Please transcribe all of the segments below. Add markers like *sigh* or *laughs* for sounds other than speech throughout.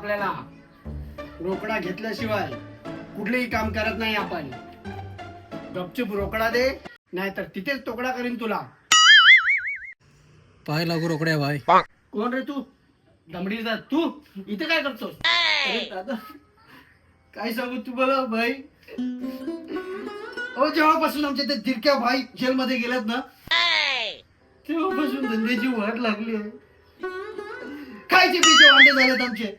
आपल्याला. रोकडा घेतल्याशिवाय कुठलेही काम करत नाही आपण. गपचूप रोकडा दे नाहीतर तिथेच तोकडा करीन तुला. पाय लागू रोकड्या भाई. कोण रे तू? दमडी जात तू? इथे काय करतोस? अरे दादा काय सांगू तुम्हाला भाई? अहो जेव्हापासून आमच्या त्या तिरक्या भाई जेलमध्ये गेल्यात ना तेव्हापासून धंद्याची वाट लागली आहे. खायचे पिचे वांदे झालेत आमचे.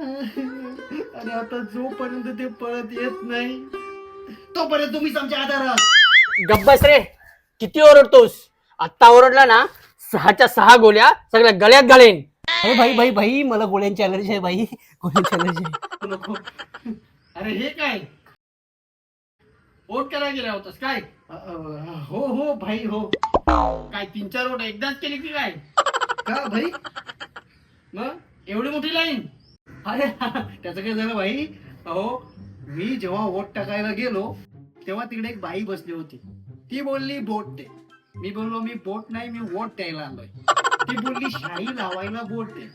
आणि आता जोपर्यंत ते परत येत नाही तोपर्यंत तुम्हीच आमच्या आधारात. गब्बस रे. किती ओरडतोस? आत्ता ओरडला ना सहाच्या सहा गोल्या सगळ्या गळ्यात घालेन. अरे भाई भाई भाई मला गोळ्यांची अलर्जी आहे भाई. गोळ्यांची अलर्जी आहे. नको अरे हे काय? वोट करायला गेला होतास काय? अ, अ, हो हो भाई हो. काय तीन चार वोट एकदाच केली की काय? का भाई? मग? एवढी मोठी लाईन? अरे त्याचं काय झालं भाई अहो मी जेव्हा वोट टाकायला गेलो तेव्हा तिकडे एक बाई बसली होती. ती बोलली बोट दे. मी बोललो मी बोट नाही मी वोट द्यायला आलोय. ती बोलली शाही लावायला बोट दे.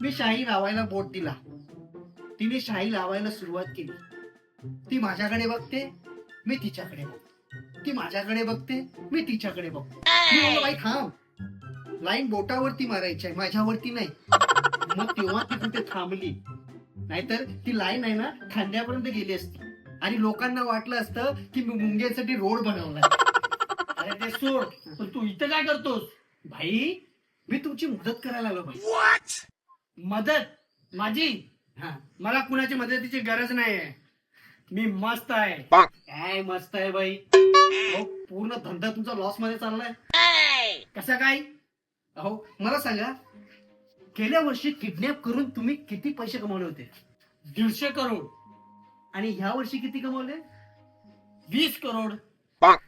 मी शाही लावायला बोट दिला. तिने शाही लावायला सुरुवात केली. ती माझ्याकडे बघते मी तिच्याकडे बघते. ती माझ्याकडे बघते मी तिच्याकडे बघते. बाई थांब. लाईन बोटावरती मारायची आहे माझ्यावरती नाही. मग तेव्हा ती कुठे थांबली. नाहीतर ती लाईन आहे ना खांद्यापर्यंत गेली असती. आणि लोकांना वाटलं असतं की मी मुंग्यांसाठी रोड बनवला *laughs* अरे ते सोड पण तू इथं काय करतोस? भाई मी तुमची मदत करायला आलो भाई. मदत? माझी? हा. मला कुणाची मदतीची गरज नाही मी मस्त आहे. काय मस्त आहे बाई अहो पूर्ण धंदा तुमचा लॉसमध्ये चाललाय. कसा काय? अहो मला सांगा गेल्या वर्षी किडनॅप करून तुम्ही किती पैसे कमवले होते? दीडशे करोड. आणि ह्या वर्षी किती कमवले? वीस करोड.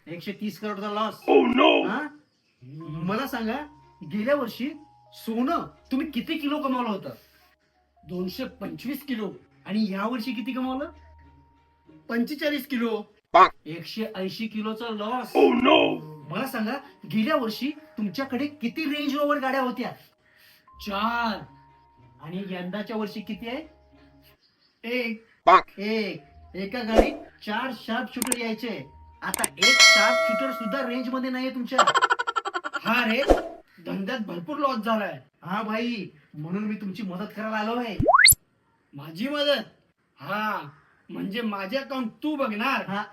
एकशे तीस करोडचा लॉस मला सांगा गेल्या वर्षी सोनं तुम्ही किती किलो कमावलं होतं? दोनशे पंचवीस किलो. आणि ह्या वर्षी किती कमावलं? पंचेचाळीस किलो. एकशे ऐंशी किलोचा लॉस मला सांगा गेल्या वर्षी तुमच्याकडे किती रेंज रोवर गाड्या होत्या? चार. आणि यंदाच्या वर्षी किती आहे? एक. एक. एका गाडीत चार शार्प शूटर यायचे. आता एक शार्प शूटर सुद्धा रेंजमध्ये नाहीये तुमच्या. हा रे धंद्यात भरपूर लॉस झालाय. हा भाई म्हणून मी तुमची मदत करायला आलो आहे. माझी मदत? हा. म्हणजे माझे अकाउंट तू बघणार. हा.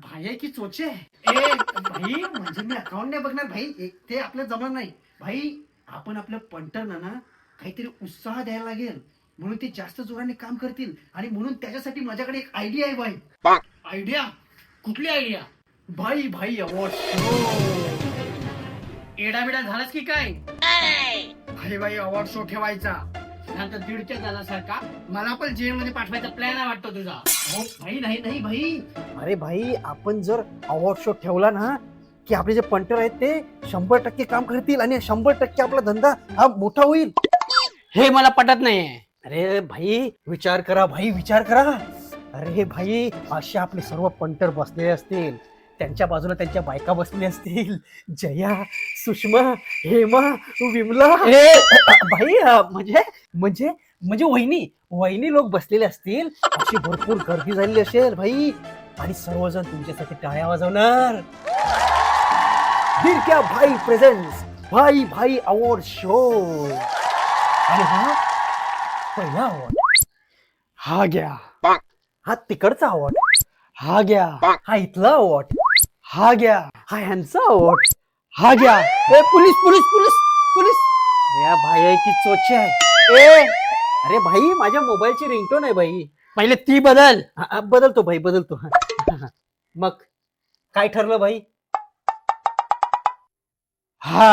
भाई की चोचे? ए भाई म्हणजे मी अकाउंट नाही बघणार भाई. ते आपलं जमणार नाही. भाई आपण आपल्या पंटरना ना काहीतरी उत्साह द्यायला लागेल. म्हणून ते जास्त जोराने काम करतील. आणि म्हणून त्याच्यासाठी माझ्याकडे एक आयडिया आहे भाई आयडिया कुठली आयडिया भाई भाई अवॉर्ड एडा बिडा झालाच की काय? भाई भाई अवॉर्ड शो ठेवायचा. नंतर दीडच्या झाल्यासारखा. मला पण जेलमध्ये पाठवायचा प्लॅन आहे वाटतो तुझा. हो भाई नाही नाही भाई अरे भाई आपण जर अवॉर्ड शो ठेवला ना की आपले जे पंटर आहेत ते शंभर टक्के काम करतील आणि शंभर टक्के आपला धंदा हा मोठा होईल. हे मला पटत नाहीये. अरे भाई विचार करा भाई विचार करा. अरे भाई असे आपले सर्व पंटर बसलेले असतील. त्यांच्या बाजूला त्यांच्या बायका बसलेल्या असतील. जया सुषमा हेमा विमला. ए, भाई अं, म्हणजे म्हणजे म्हणजे वहिनी वहिनी लोक बसलेले असतील. अशी भरपूर गर्दी झालेली असेल भाई. आणि सर्वजण तुमच्यासाठी टाळ्या वाजवणार. दिरक्या भाई प्रेझेंट भाई भाई अवॉर्ड शो आणि हा पहिला अवॉर्ड हा घ्या हा तिकडचा अवॉर्ड हा घ्या हा इथला अवॉर्ड हा घ्या हा ह्यांचा अवॉर्ड हा घ्या ए पोलीस पोलीस पोलीस पोलीस. या भाई आहे की चोचे आहे. ए अरे भाई माझ्या मोबाईलची रिंगटोन आहे भाई. पहिले ती बदल. हा, हा, बदलतो भाई बदलतो. मग काय ठरलं भाई? हा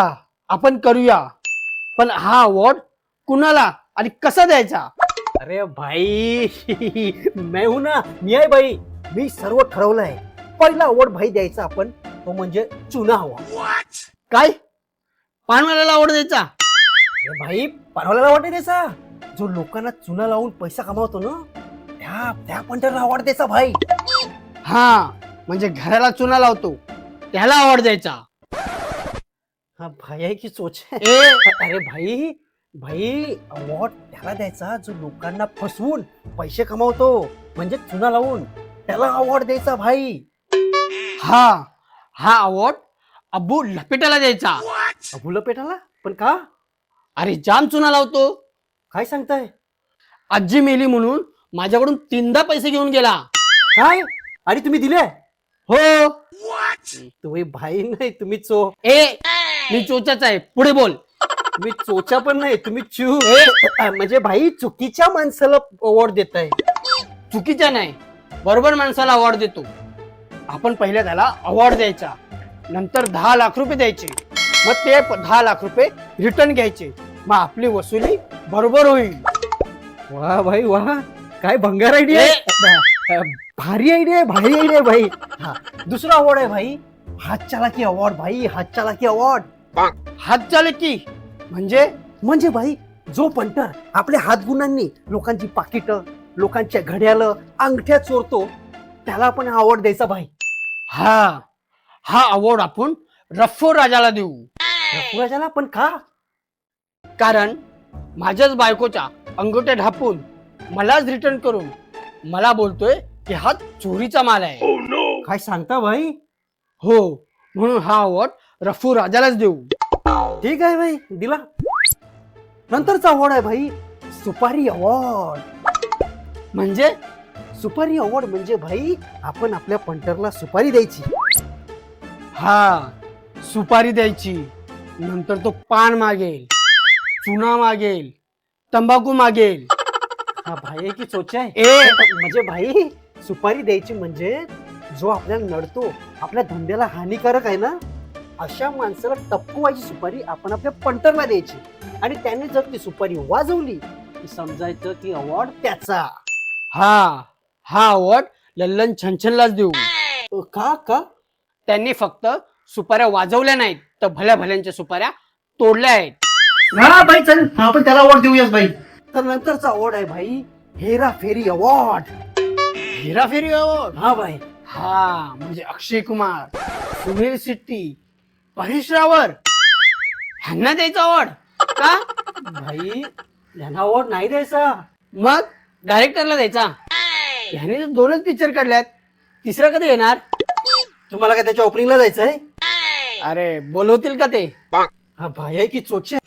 आपण करूया. पण हा अवॉर्ड कुणाला आणि कसा द्यायचा? अरे भाई मैं हूं ना मी आहे भाई. मी सर्व ठरवलंय. पहिला अवॉर्ड भाई द्यायचा आपण तो म्हणजे चुना हवा. काय? पानवाल्याला आवड द्यायचा? अरे भाई पानवाल्याला अवॉर्ड नाही द्यायचा. जो लोकांना चुना लावून पैसा कमावतो ना त्या त्या पण त्याला अवॉर्ड द्यायचा भाई. हा म्हणजे घराला चुना लावतो. त्याला आवड द्यायचा. हा भाई आहे की चोच आहे? अरे भाई भाई अवॉर्ड त्याला द्यायचा जो लोकांना फसवून पैसे कमावतो म्हणजे चुना लावून. त्याला अवॉर्ड द्यायचा भाई. हा हा अवॉर्ड अब्बू लपेटाला द्यायचा. अबुल पेटाला पण का? अरे जाम चुना लावतो. काय सांगताय? आजी मेली म्हणून माझ्याकडून तीनदा पैसे घेऊन गेला. काय? आणि तुम्ही दिले? हो. तुम्ही भाई नाही तुम्ही चो ए! मी चोचाच आहे. पुढे बोल. तुम्ही चोचा पण नाही तुम्ही चू. म्हणजे भाई चुकीच्या माणसाला अवॉर्ड देताय. चुकीच्या नाही. बरोबर माणसाला अवॉर्ड देतो. आपण पहिले त्याला अवॉर्ड द्यायचा. नंतर दहा लाख रुपये द्यायचे. मग ते प- दहा लाख रुपये रिटर्न घ्यायचे. मग आपली वसुली बरोबर होईल. वा भाई वा. काय भंगार आयडिया आहे. भारी आयडिया आहे भारी आयडिया आहे भाई. हा दुसरा अवॉर्ड आहे भाई. हात चालाकी अवॉर्ड भाई. हात चालाकी अवॉर्ड हात चाले की. म्हणजे? म्हणजे भाई जो पंटर आपल्या हातगुणांनी लोकांची पाकिट लोकांच्या घड्याळ अंगठ्या चोरतो त्याला आपण अवॉर्ड द्यायचा भाई हा. हा अवॉर्ड आपण रफ्फो राजाला देऊ. पुराजाला पण का? कारण माझ्याच बायकोच्या अंगठ्या ढापून मलाच रिटर्न करून मला बोलतोय की हा चोरीचा माल आहे. काय सांगता भाई हो. म्हणून हा अवॉर्ड रफू राजालाच देऊ. ठीक आहे भाई दिला. नंतरचा अवॉर्ड आहे भाई सुपारी अवॉर्ड म्हणजे? सुपारी अवॉर्ड म्हणजे भाई आपण आपल्या पंटरला सुपारी द्यायची. हा सुपारी द्यायची. नंतर तो पान मागेल चुना मागेल तंबाखू मागेल. हा भाई की चोचा आहे. ए! म्हणजे भाई सुपारी द्यायची म्हणजे जो आपल्याला नडतो आपल्या धंद्याला हानिकारक आहे ना अशा माणसाला टपकवायची सुपारी आपण आपल्या पंटरला द्यायची. आणि त्याने जर ती सुपारी वाजवली की समजायचं की अवॉर्ड त्याचा. हा हा अवॉर्ड लल्लन छनछनलाच देऊ. अ, का का? त्यांनी फक्त सुपाऱ्या वाजवल्या नाहीत तर भल्या भल्यांच्या सुपाऱ्या तोडल्या आहेत. हा भाई चल आपण त्याला अवॉर्ड देऊयाच भाई तर नंतरचा अवॉर्ड आहे भाई हेरा फेरी अवॉर्ड हेराफेरी अवॉर्ड हा भाई. हा म्हणजे अक्षय कुमार. सुनील शेट्टी. परिश्रावर ह्यांना द्यायचा अवॉर्ड का? भाई यांना अवॉर्ड नाही द्यायचा. मग डायरेक्टरला द्यायचा. ह्याने तर दोनच पिक्चर काढल्यात. तिसरा कधी येणार? तुम्हाला काय त्याच्या ओपनिंगला जायचंय? अरे बोलवतील का ते? हा भाई आहे की चोचे?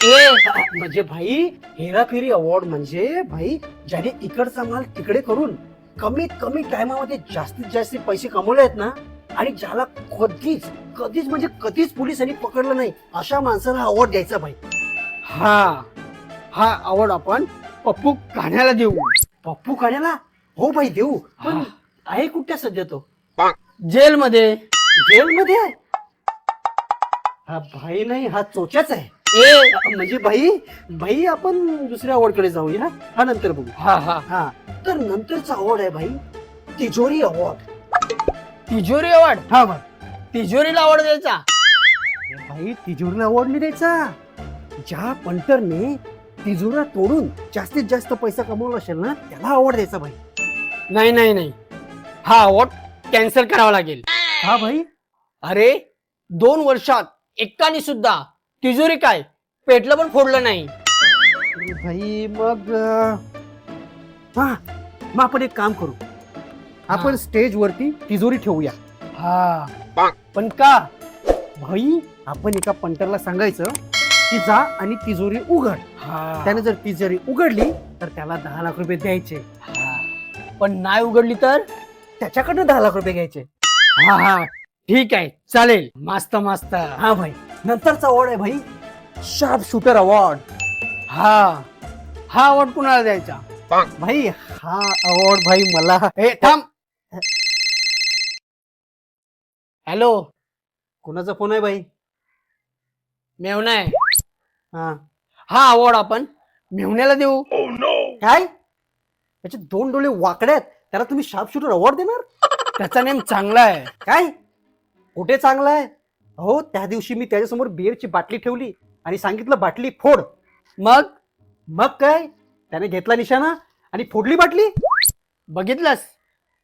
म्हणजे भाई हेराफेरी अवॉर्ड म्हणजे भाई ज्याने इकडचा माल तिकडे करून कमीत कमी टायमामध्ये जास्तीत जास्त पैसे कमवले आहेत ना आणि ज्याला कधीच कधीच म्हणजे कधीच पोलिसांनी पकडलं नाही अशा माणसाला अवॉर्ड द्यायचा भाई. हा हा अवॉर्ड आपण पप्पू कान्ह्याला देऊ. पप्पू काढ्याला हो भाई देऊ. पण आहे कुठल्या सध्या तो? जेलमध्ये. जेलमध्ये आहे? हा भाई नाही हा चोच्याच आहे. ए. म्हणजे भाई भाई आपण दुसऱ्या अवॉर्डकडे जाऊया. हा नंतर बघू. हा हा. हा. तर नंतरचा अवॉर्ड आहे भाई तिजोरी अवॉर्ड तिजोरी अवॉर्ड हा भाई तिजोरीला अवॉर्ड द्यायचा. भाई तिजोरीला अवॉर्ड नाही द्यायचा? ज्या पंटरने तिजोरा तोडून जास्तीत जास्त पैसा कमवला असेल ना त्याला अवॉर्ड द्यायचा भाई नाही नाही नाही. हा अवॉर्ड कॅन्सल करावा लागेल. हा भाई अरे दोन वर्षात एकाने सुद्धा तिजोरी काय? पेटलं पण फोडलं नाही. अरे भाई मग अं, हा मग आपण एक काम करू. आपण स्टेज वरती तिजोरी ठेवूया. हा. पण का? भाई आपण एका पंटरला सांगायचं की जा आणि तिजोरी उघड. हा. त्याने जर तिजोरी उघडली तर त्याला दहा लाख रुपये द्यायचे. हा. पण नाही उघडली तर? त्याच्याकडनं दहा लाख रुपये घ्यायचे. हा हा. ठीक आहे. चालेल. मस्त मस्त. हा भाई. नंतरचा अवॉर्ड आहे भाई. शार्प शूटर अवॉर्ड हा. हा अवॉर्ड कुणाला द्यायचा? भाई हा अवॉर्ड भाई मला. हे थांब. हॅलो. कोणाचा फोन आहे भाई मेवना आहे हा. हा अवॉर्ड आपण. मेवण्याला देऊ. काय? त्याचे दोन डोळे वाकडे आहेत. त्याला तुम्ही शार्प शूटर अवॉर्ड देणार? त्याचा नेम चांगला आहे. काय? कुठे चांगला आहे? हो त्या दिवशी मी त्याच्यासमोर बिअरची बाटली ठेवली आणि सांगितलं बाटली फोड. मग? मग काय? त्याने घेतला निशाणा आणि फोडली बाटली? बघितलंस?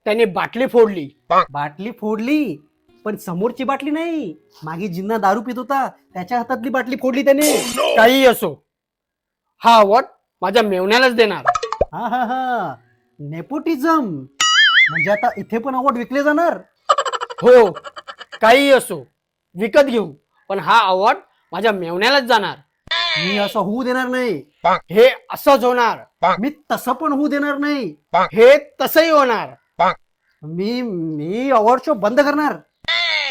त्याने बाटली फोडली. बाटली फोडली पण समोरची बाटली नाही. मागे जिन्ना दारू पित होता त्याच्या हातातली बाटली फोडली त्याने. काही असो हा अवॉर्ड माझ्या मेवण्यालाच देणार. हा हा हा. नेपोटिझम म्हणजे आता इथे पण अवॉर्ड विकले जाणार. हो काही असो विकत घेऊ पण हा अवॉर्ड माझ्या मेवण्यालाच जाणार. मी असं होऊ देणार नाही. हे असंच होणार. मी तसं पण होऊ देणार नाही. हे तसंही होणार. मी मी अवॉर्ड शो बंद करणार.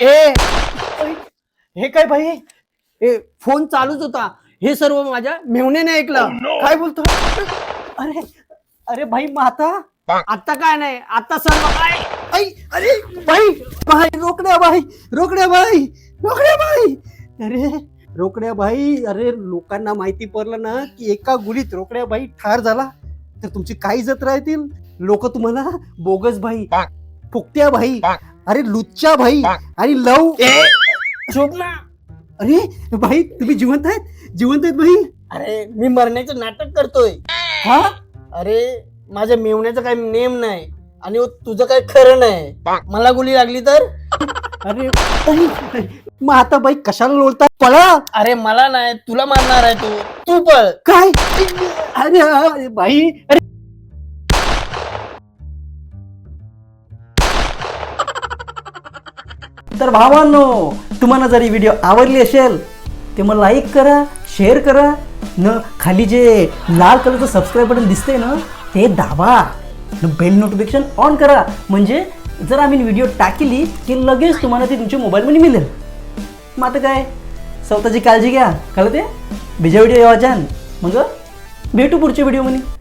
ए हे काय भाई ए फोन चालूच होता. हे सर्व माझ्या मेवण्याने ऐकलं. काय बोलतो? अरे अरे भाई मग आता आता काय नाही आता सर्व काय? अरे भाई भाई रोकड्या भाई रोकड्या भाई रोकड्या भाई अरे रोकड्या भाई अरे लोकांना माहिती पडलं ना की एका गुलीत रोकड्या भाई ठार झाला. तर तुमची काय इज्जत राहतील? लोक तुम्हाला बोगस भाई फुकट्या भाई अरे लुच्चा भाई आणि लव. चुप ना अरे भाई तुम्ही जिवंत आहेत? जिवंत आहेत भाई? अरे मी मरण्याचं नाटक करतोय. हा? अरे माझ्या मेवण्याचं काही नेम नाही आणि हो तुझं काही खरं नाही. मला गोळी लागली तर? अरे भाई, मग आता बाई कशाला लोळता पळा. अरे मला नाही तुला मारणार आहे तू. तू पळ. काय? अरे अरे भाई अरे तर भावांनो तुम्हाला जर ही व्हिडिओ आवडली असेल ते मग लाईक करा शेअर करा. न खाली जे लाल कलरचं सबस्क्राईब बटन दिसतंय ना ते दाबा. न बेल नोटिफिकेशन ऑन करा. म्हणजे जर आम्ही व्हिडिओ टाकली की लगेच तुम्हाला ती तुमच्या मोबाईलमध्ये मिळेल. मग आता काय? स्वतःची काळजी घ्या. कळते बिजा व्हिडिओ येवाच्यान. मग भेटू पुढच्या व्हिडिओमध्ये